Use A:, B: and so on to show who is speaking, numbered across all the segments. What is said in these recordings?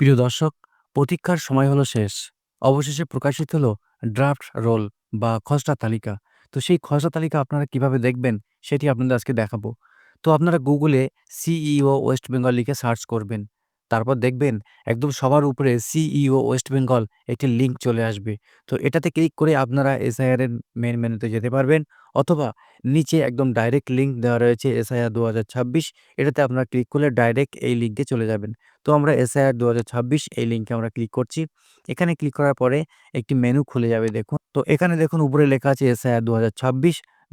A: প্রিয় দর্শক, প্রতীক্ষার সময় হলো শেষ। অবশেষে প্রকাশিত হলো ড্রাফট রোল বা খসড়া তালিকা। তো সেই খসড়া তালিকা আপনারা কীভাবে দেখবেন সেটি আপনাদের আজকে দেখাবো। তো আপনারা গুগলে সিইও ওয়েস্ট বেঙ্গল লিখে সার্চ করবেন। তারপর দেখবেন একদম সবার উপরে সিইও ওয়েস্ট বেঙ্গল একটি লিঙ্ক চলে আসবে। তো এটাতে ক্লিক করে আপনারা এসআইআর এর মেইন মেনুতে যেতে পারবেন অথবা নিচে একদম ডাইরেক্ট লিঙ্ক দেওয়া রয়েছে এসআইআর ২০২৬ এটাতে আপনারা ক্লিক করলে ডাইরেক্ট এই লিঙ্কে চলে যাবেন। তো আমরা এসআইআর ২০২৬ এই লিঙ্কে আমরা ক্লিক করছি। এখানে ক্লিক করার পরে একটি মেনু খুলে যাবে দেখুন। তো এখানে দেখুন উপরে লেখা আছে এসআইআর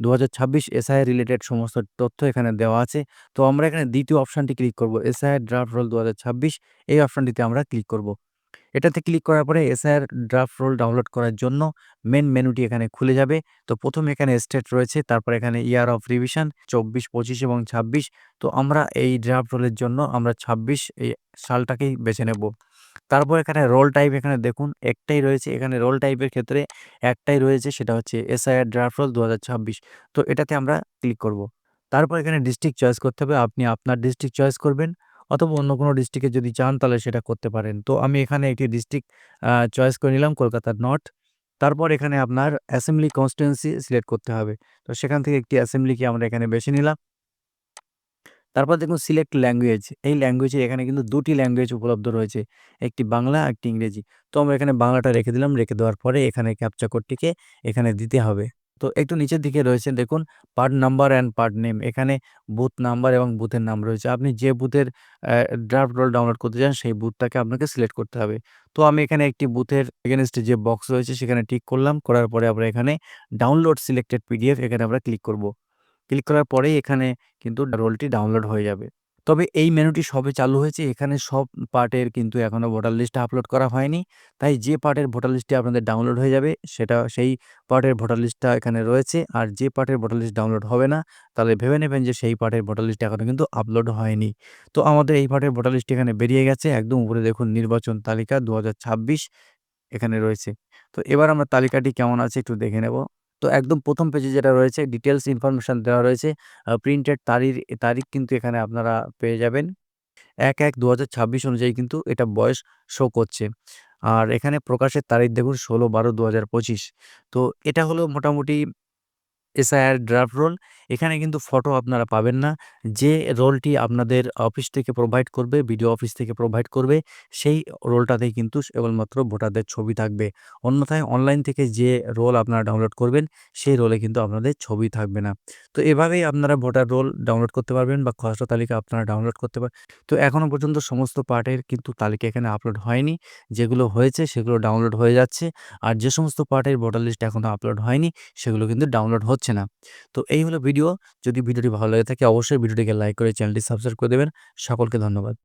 A: ২০২৬ ২০২৬ এসআইআর রিলেটেড সমস্ত তথ্য এখানে দেওয়া আছে। তো আমরা এখানে দ্বিতীয় অপশনটি ক্লিক করব। এসআইআর ড্রাফট রোল ২০২৬ এই অপশনটিতে আমরা ক্লিক করব। এটাতে ক্লিক করার পরে এসআইআর ড্রাফট রোল ডাউনলোড করার জন্য মেন মেনুটি এখানে খুলে যাবে। তো প্রথম এখানে স্টেট রয়েছে, তারপর এখানে ইয়ার অফ রিভিশন ২৪, ২৫ এবং ২৬ তো আমরা এই ড্রাফট রোলের জন্য আমরা ২৬ এই সালটাকেই বেছে নেব। তারপর এখানে রোল টাইপ এখানে দেখুন, একটাই রয়েছে এখানে রোল টাইপের ক্ষেত্রে একটাই রয়েছে, সেটা হচ্ছে এসআইআর ড্রাফট রোল ২০২৬ তো এটাতে আমরা ক্লিক করব। তারপর এখানে ডিস্ট্রিক্ট চয়েস করতে হবে। আপনি আপনার ডিস্ট্রিক্ট চয়েস করবেন, অথবা অন্য কোনো ডিস্ট্রিক্টে যদি চান, তাহলে সেটা করতে পারেন। তো আমি এখানে একটি ডিস্ট্রিক্ট চয়েস করে নিলাম, কলকাতার নর্থ। তারপর এখানে আপনার অ্যাসেম্বলি কনস্টিটুয়েন্সি সিলেক্ট করতে হবে। তো সেখান থেকে একটি অ্যাসেম্বলিকে আমরা এখানে বেছে নিলাম। তারপর দেখুন সিলেক্ট ল্যাঙ্গুয়েজ। এই ল্যাঙ্গুয়েজে এখানে কিন্তু দুটি ল্যাঙ্গুয়েজ উপলব্ধ রয়েছে। একটি বাংলা, একটি ইংরেজি। তো আমরা এখানে বাংলাটা রেখে দিলাম। রেখে দেওয়ার পরে এখানে ক্যাপচা কোডটিকে এখানে দিতে হবে। তো একটু নিচের দিকে রয়েছে দেখুন part number and part name. এখানে বুথ নাম্বার এবং বুথের নাম রয়েছে। আপনি যে বুথের ড্রাফট রোল ডাউনলোড করতে চান সেই বুথটাকে আপনাকে সিলেক্ট করতে হবে। তো আমি এখানে একটি বুথের এগেইনস্টে যে বক্স রয়েছে সেখানে টিক করলাম। করার পরে আমরা এখানে ডাউনলোড সিলেক্টেড পিডিএফ এখানে আমরা ক্লিক করব। ক্লিক করার পরেই এখানে কিন্তু রোলটি ডাউনলোড হয়ে যাবে। তবে এই মেনুটি সবে চালু হয়েছে। এখানে সব পার্টের কিন্তু এখনও ভোটার লিস্ট আপলোড করা হয়নি। তাই যে পার্টের ভোটার লিস্টটি আপনাদের ডাউনলোড হয়ে যাবে, সেটা সেই পার্টের ভোটার লিস্টটা এখানে রয়েছে। আর যে পার্টের ভোটার লিস্ট ডাউনলোড হবে না, তাহলে ভেবে নেবেন যে সেই পার্টের ভোটার লিস্ট এখনও কিন্তু আপলোড হয়নি। তো আমাদের এই পার্টের ভোটার লিস্ট এখানে বেরিয়ে গেছে। একদম উপরে দেখুন নির্বাচন তালিকা ২০২৬ এখানে রয়েছে। তো এবার আমরা তালিকাটি কেমন আছে একটু দেখে নেব। তো একদম প্রথম পেজে যেটা রয়েছে ডিটেলস ইনফরমেশান দেওয়া রয়েছে। প্রিন্টেড তারিখ তারিখ কিন্তু এখানে আপনারা পেয়ে যাবেন। ১-১-২০২৬ অনুযায়ী কিন্তু এটা বয়স শো করছে। আর এখানে প্রকাশের তারিখ দেখুন, ষোলো বারো দু তো এটা হলো মোটামুটি এসআইআর ড্রাফট রোল। এখানে কিন্তু ফটো আপনারা পাবেন না। যে রোলটি আপনাদের অফিস থেকে প্রোভাইড করবে, বিডিও অফিস থেকে প্রোভাইড করবে সেই রোলটাতেই কিন্তু কেবলমাত্র ভোটারদের ছবি থাকবে। অন্যথায় অনলাইন থেকে যে রোল আপনারা ডাউনলোড করবেন সেই রোলে কিন্তু আপনাদের ছবি থাকবে না। তো এভাবেই আপনারা ভোটার রোল ডাউনলোড করতে পারবেন বা খসড়া তালিকা আপনারা ডাউনলোড করতে পার তো এখনও পর্যন্ত সমস্ত পার্টের কিন্তু তালিকা এখানে আপলোড হয়নি। যেগুলো হয়েছে সেগুলো ডাউনলোড হয়ে যাচ্ছে। আর যে সমস্ত পার্টের ভোটার লিস্ট এখনও আপলোড হয়নি সেগুলো কিন্তু ডাউনলোড হচ্ছে না। তো এই হলো ভিডিও। যদি ভিডিওটি ভালো লাগে থাকে অবশ্যই ভিডিওটিকে লাইক করে চ্যানেলটি সাবস্ক্রাইব করে দেবেন। সকলকে ধন্যবাদ।